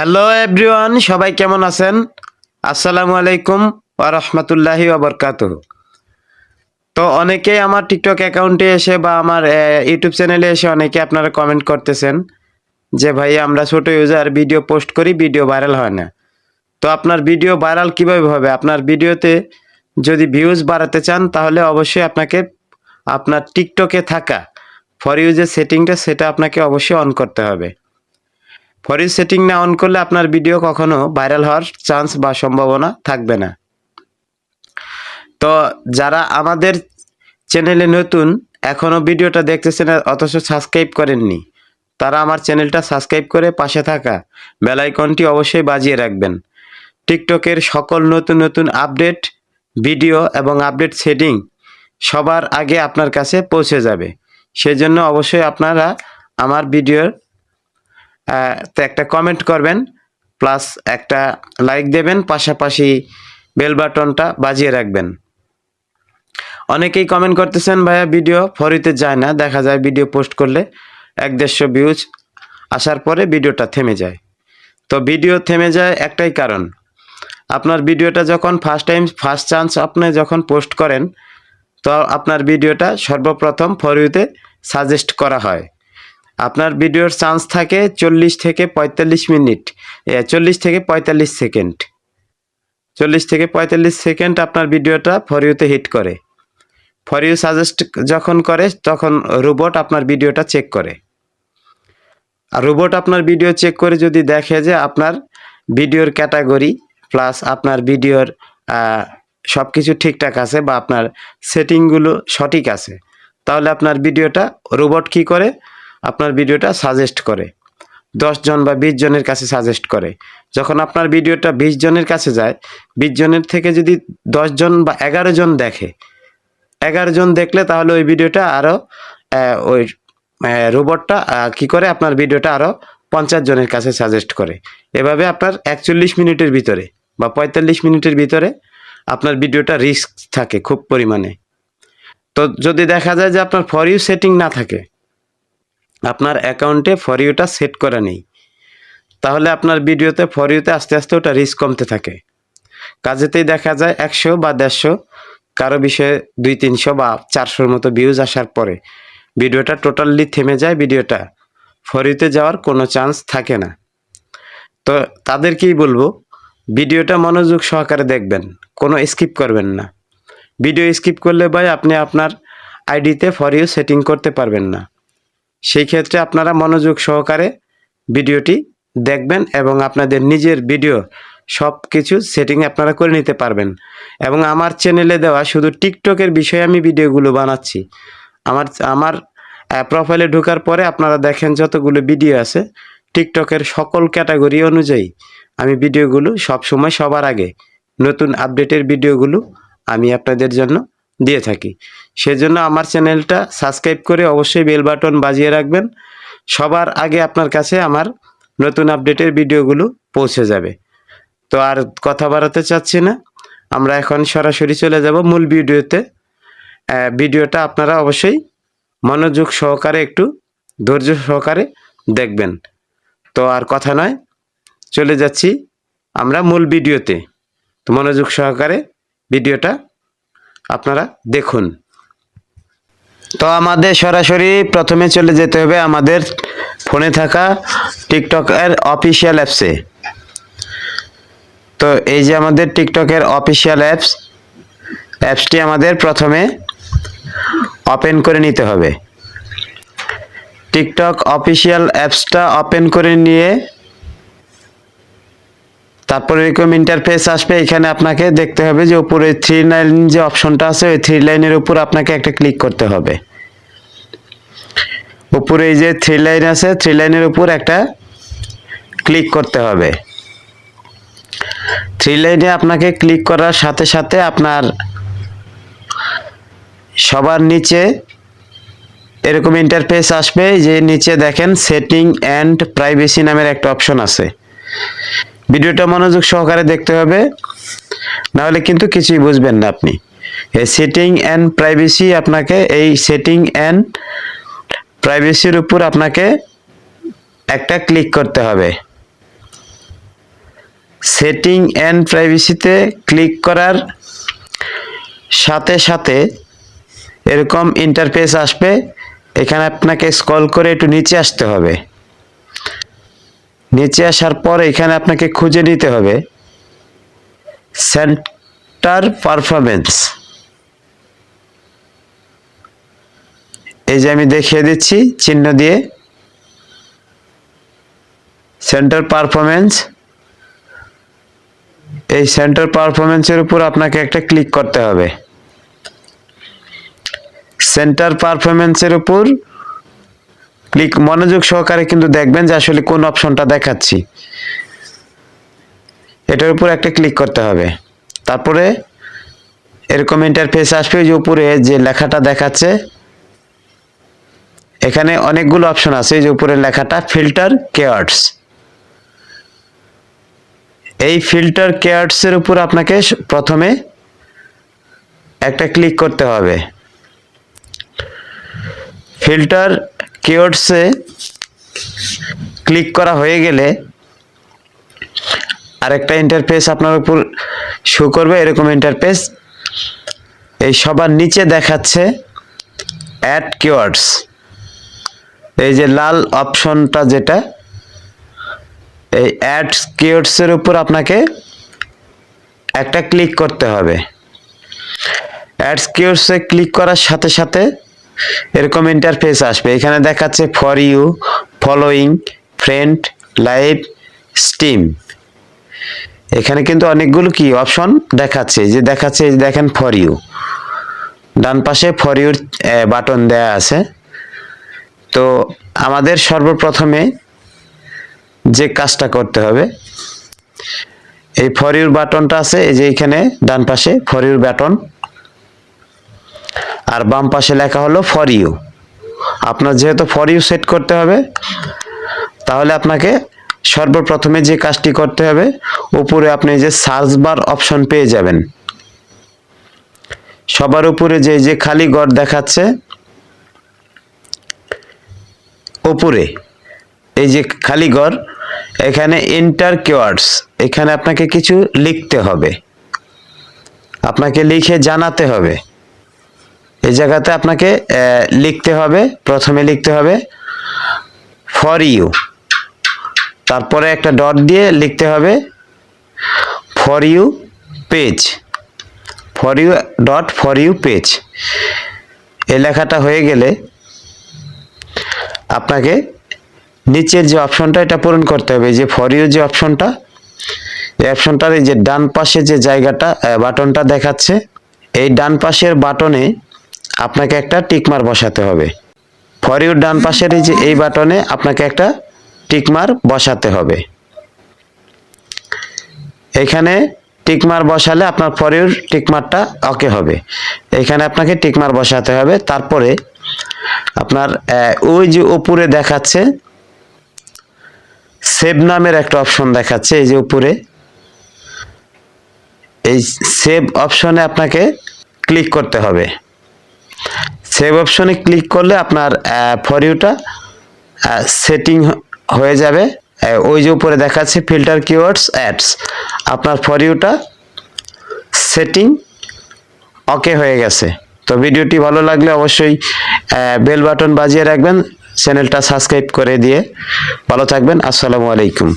Hello everyone সবাই কেমন আছেন? আসসালামু আলাইকুম ওয়া রাহমাতুল্লাহি ওয়া তো অনেকেই আমার টিকটক অ্যাকাউন্টে এসে বা আমার ইউটিউব চ্যানেলে এসে অনেকে আপনারা কমেন্ট করতেছেন যে ভাই আমরা ছোট ইউজার ভিডিও পোস্ট করি ভিডিও ভাইরাল হয় না। তো আপনার ভিডিও ভাইরাল কীভাবে হবে? আপনার ভিডিওতে যদি ভিউজ বাড়াতে চান, তাহলে অবশ্যই আপনাকে, আপনার টিকটকে থাকা ফর ইউজের সেটিংটা সেটা আপনাকে অবশ্যই অন করতে হবে। ফর সেটিং না অন করলে আপনার ভিডিও কখনো ভাইরাল হওয়ার চান্স বা সম্ভাবনা থাকবে না। তো যারা আমাদের চ্যানেলে নতুন এখনও ভিডিওটা দেখতেছেন, অথচ সাবস্ক্রাইব করেননি, তারা আমার চ্যানেলটা সাবস্ক্রাইব করে পাশে থাকা বেলাইকনটি অবশ্যই বাজিয়ে রাখবেন। টিকটকের সকল নতুন নতুন আপডেট ভিডিও এবং আপডেট সেটিং সবার আগে আপনার কাছে পৌঁছে যাবে। সেজন্য অবশ্যই আপনারা আমার ভিডিওর তো একটা কমেন্ট করবেন প্লাস একটা লাইক দেবেন, পাশাপাশি বেল বাটনটা বাজিয়ে রাখবেন। অনেকেই কমেন্ট করতেছেন, ভাইয়া ভিডিও ফরিতে যায় না, দেখা যায় ভিডিও পোস্ট করলে এক দেড়শো ভিউজ আসার পরে ভিডিওটা থেমে যায়। তো ভিডিও থেমে যায় একটাই কারণ, আপনার ভিডিওটা যখন ফার্স্ট টাইম ফার্স্ট চান্স আপনি যখন পোস্ট করেন, তো আপনার ভিডিওটা সর্বপ্রথম ফরিউতে সাজেস্ট করা হয়। আপনার ভিডিওর চান্স থাকে চল্লিশ থেকে পঁয়তাল্লিশ মিনিট। চল্লিশ থেকে পঁয়তাল্লিশ সেকেন্ড। চল্লিশ থেকে পঁয়তাল্লিশ সেকেন্ড আপনার ভিডিওটা ফর ইউতে হিট করে। ফর ইউ সাজেস্ট যখন করে, তখন রোবট আপনার ভিডিওটা চেক করে। আর রোবট আপনার ভিডিও চেক করে যদি দেখে যে আপনার ভিডিওর ক্যাটাগরি প্লাস আপনার ভিডিওর সব কিছু ঠিকঠাক আছে বা আপনার সেটিংগুলো সঠিক আছে, তাহলে আপনার ভিডিওটা রোবট কি করে? আপনার ভিডিওটা সাজেস্ট করে। জন বা বিশ জনের কাছে সাজেস্ট করে। যখন আপনার ভিডিওটা বিশ জনের কাছে যায়, বিশ জনের থেকে যদি জন বা এগারো জন দেখে, এগারো জন দেখলে তাহলে ওই ভিডিওটা আরও ওই রোবটটা কি করে আপনার ভিডিওটা আরও পঞ্চাশ জনের কাছে সাজেস্ট করে। এভাবে আপনার একচল্লিশ মিনিটের ভিতরে বা পঁয়তাল্লিশ মিনিটের ভিতরে আপনার ভিডিওটা রিস্ক থাকে খুব পরিমাণে। তো যদি দেখা যায় যে আপনার ফর ইউ সেটিং না থাকে আপনার অ্যাকাউন্টে ফর ইউটা সেট করা নেই। তাহলে আপনার ভিডিওতে ফর ইউতে আস্তে আস্তে ওটা রিস্ক কমতে থাকে। কাজেতেই দেখা যায় একশো বা দেড়শো, কারও বিষয়ে দুই তিনশো বা চারশোর মতো ভিউজ আসার পরে ভিডিওটা টোটালি থেমে যায়, ভিডিওটা ফর ইউতে যাওয়ার কোনো চান্স থাকে না। তো তাদেরকেই বলব, ভিডিওটা মনোযোগ সহকারে দেখবেন, কোনো স্কিপ করবেন না। ভিডিও স্কিপ করলে ভাই আপনি আপনার আইডিতে ফর ইউ সেটিং করতে পারবেন না। সেই ক্ষেত্রে আপনারা মনোযোগ সহকারে ভিডিওটি দেখবেন এবং আপনাদের নিজের ভিডিও সব কিছু সেটিং আপনারা করে নিতে পারবেন। এবং আমার চ্যানেলে দেওয়া শুধু টিকটকের বিষয়ে আমি ভিডিওগুলো বানাচ্ছি। আমার আমার প্রোফাইলে ঢোকার পরে আপনারা দেখেন যতগুলো ভিডিও আছে টিকটকের সকল ক্যাটাগরি অনুযায়ী আমি ভিডিওগুলো সব সময় সবার আগে নতুন আপডেটের ভিডিওগুলো আমি আপনাদের জন্য দিয়ে থাকি। সেজন্য আমার চ্যানেলটা সাবস্ক্রাইব করে অবশ্যই বেল বাটন বাজিয়ে রাখবেন। সবার আগে আপনার কাছে আমার নতুন আপডেটের ভিডিওগুলো পৌঁছে যাবে। তো আর কথা বাড়াতে চাচ্ছি না। আমরা এখন সরাসরি চলে যাব মূল ভিডিওতে। ভিডিওটা আপনারা অবশ্যই মনোযোগ সহকারে একটু ধৈর্য সহকারে দেখবেন। তো আর কথা নয়, চলে যাচ্ছি আমরা মূল ভিডিওতে। তো মনোযোগ সহকারে ভিডিওটা আপনারা দেখুন। তো আমাদের সরাসরি প্রথমে চলে যেতে হবে আমাদের ফোনে থাকা টিকটকের অফিসিয়াল অ্যাপসে। তো এই যে আমাদের টিকটকের অফিসিয়াল অ্যাপস, অ্যাপসটি আমাদের প্রথমে ওপেন করে নিতে হবে। টিকটক অফিসিয়াল অ্যাপসটা ওপেন করে নিয়ে তারপরে এরকম ইন্টারফেস আসবে, এখানে আপনাকে দেখতে হবে যে উপরে থ্রি লাইন যে অপশনটা আছে, ওই থ্রি লাইনের উপর আপনাকে একটা ক্লিক করতে হবে। উপরে এই যে থ্রি লাইন আছে থ্রি লাইনের উপর একটা ক্লিক করতে হবে। থ্রি লাইনে আপনাকে ক্লিক করার সাথে সাথে আপনার সবার নিচে এরকম ইন্টারফেস আসবে, যে নিচে দেখেন সেটিং অ্যান্ড প্রাইভেসি নামের একটা অপশন আছে। ভিডিওটা মনোযোগ সহকারে দেখতে হবে। নাহলে কিন্তু কিছুই বুঝবেন না আপনি। এই সেটিং অ্যান্ড প্রাইভেসি আপনাকে, এই সেটিং অ্যান্ড প্রাইভেসির উপর আপনাকে একটা ক্লিক করতে হবে। সেটিং অ্যান্ড প্রাইভেসিতে ক্লিক করার সাথে সাথে এরকম ইন্টারফেস আসবে। এখানে আপনাকে স্ক্রল করে একটু নিচে আসতে হবে। নিচে আসার পর এখানে আপনাকে খুঁজে নিতে হবে। সেন্টার পারফরমেন্স এই যে আমি দেখিয়ে দিচ্ছি, চিহ্ন দিয়ে। সেন্টার পারফরমেন্স এই সেন্টার পারফরমেন্সের উপর আপনাকে একটা ক্লিক করতে হবে। সেন্টার পারফরমেন্সের উপর ক্লিক মনোযোগ সহকারে কিন্তু দেখবেন যে আসলে কোন অপশনটা দেখাচ্ছি। এটার উপর একটা ক্লিক করতে হবে। তারপরে এরকম ইন্টারফেস আসবে যে উপরে যে লেখাটা দেখাচ্ছে, এখানে অনেকগুলো অপশন আছে যে উপরে লেখাটা ফিল্টার কেয়ার্স এই ফিল্টার কেয়ার্সের উপর আপনাকে প্রথমে একটা ক্লিক করতে হবে। ফিল্টার কিওয়ার্ডসে ক্লিক করা হয়ে গেলে আরেকটা ইন্টারফেস আপনার উপর শো করবে, এরকম ইন্টারফেস এই সবার নিচে দেখাচ্ছে অ্যাড কিওয়ার্ডস এই যে লাল অপশনটা যেটা, এই অ্যাড কিওয়ার্ডসের উপর আপনাকে একটা ক্লিক করতে হবে। অ্যাডস কিওয়ার্ডসে ক্লিক করার সাথে সাথে এরকম ইন্টারফেস আসবে। এখানে দেখাচ্ছে for you following friend live stream এখানে কিন্তু অনেকগুলো কি অপশন দেখাচ্ছে। যে দেখাচ্ছে দেখেন ফর ইউ ডান পাশে ফর ইউর বাটন দেয়া আছে। তো আমাদের সর্বপ্রথমে যে কাজটা করতে হবে, এই ফর ইউর বাটনটা আছে। এই যে এখানে ডান পাশে ফর ইউর বাটন আর বাম পাশে লেখা হলো ফর ইউ আপনার যেহেতু ফর ইউ সেট করতে হবে, তাহলে আপনাকে সর্বপ্রথমে যে কাজটি করতে হবে, উপরে আপনি যে সার্চ বার অপশন পেয়ে যাবেন। সবার উপরে যে যে খালি ঘর দেখাচ্ছে, উপরে এই যে খালি ঘর এখানে ইন্টার কিওয়ার্ডস এখানে আপনাকে কিছু লিখতে হবে। আপনাকে লিখে জানাতে হবে। এই জায়গাতে আপনাকে লিখতে হবে, প্রথমে লিখতে হবে ফর ইউ তারপরে একটা ডট দিয়ে লিখতে হবে for you page for you dot for you page এই লেখাটা হয়ে গেলে আপনাকে নিচের যে অপশনটা এটা পূরণ করতে হবে। যে ফর ইউ যে অপশনটা এই অপশনটার এই যে ডান পাশে যে জায়গাটা বাটনটা দেখাচ্ছে, এই ডান পাশের বাটনে আপনাকে একটা টিকমার বসাতে হবে। ফর ইউর ডান পাশের এই যে, এই বাটনে আপনাকে একটা টিকমার বসাতে হবে। এখানে টিকমার বসালে আপনার ফর ইউর টিকমারটা ওকে হবে। এখানে আপনাকে টিকমার বসাতে হবে। তারপরে আপনার ওই যে উপরে দেখাচ্ছে সেভ নামের একটা অপশন দেখাচ্ছে, এই যে উপরে। এই সেভ অপশনে আপনাকে ক্লিক করতে হবে। সেভ অপশনে ক্লিক করলে আপনার ফর ইউটা সেটিং হয়ে যাবে। ওই যে উপরে দেখাচ্ছে ফিল্টার কিওয়ার্ডস অ্যাডস আপনার ফর ইউটা সেটিং ওকে হয়ে গেছে। তো ভিডিওটি ভালো লাগলে অবশ্যই বেল বাটন বাজিয়ে রাখবেন চ্যানেলটা সাবস্ক্রাইব করে দিয়ে। ভালো থাকবেন, আসসালামু আলাইকুম।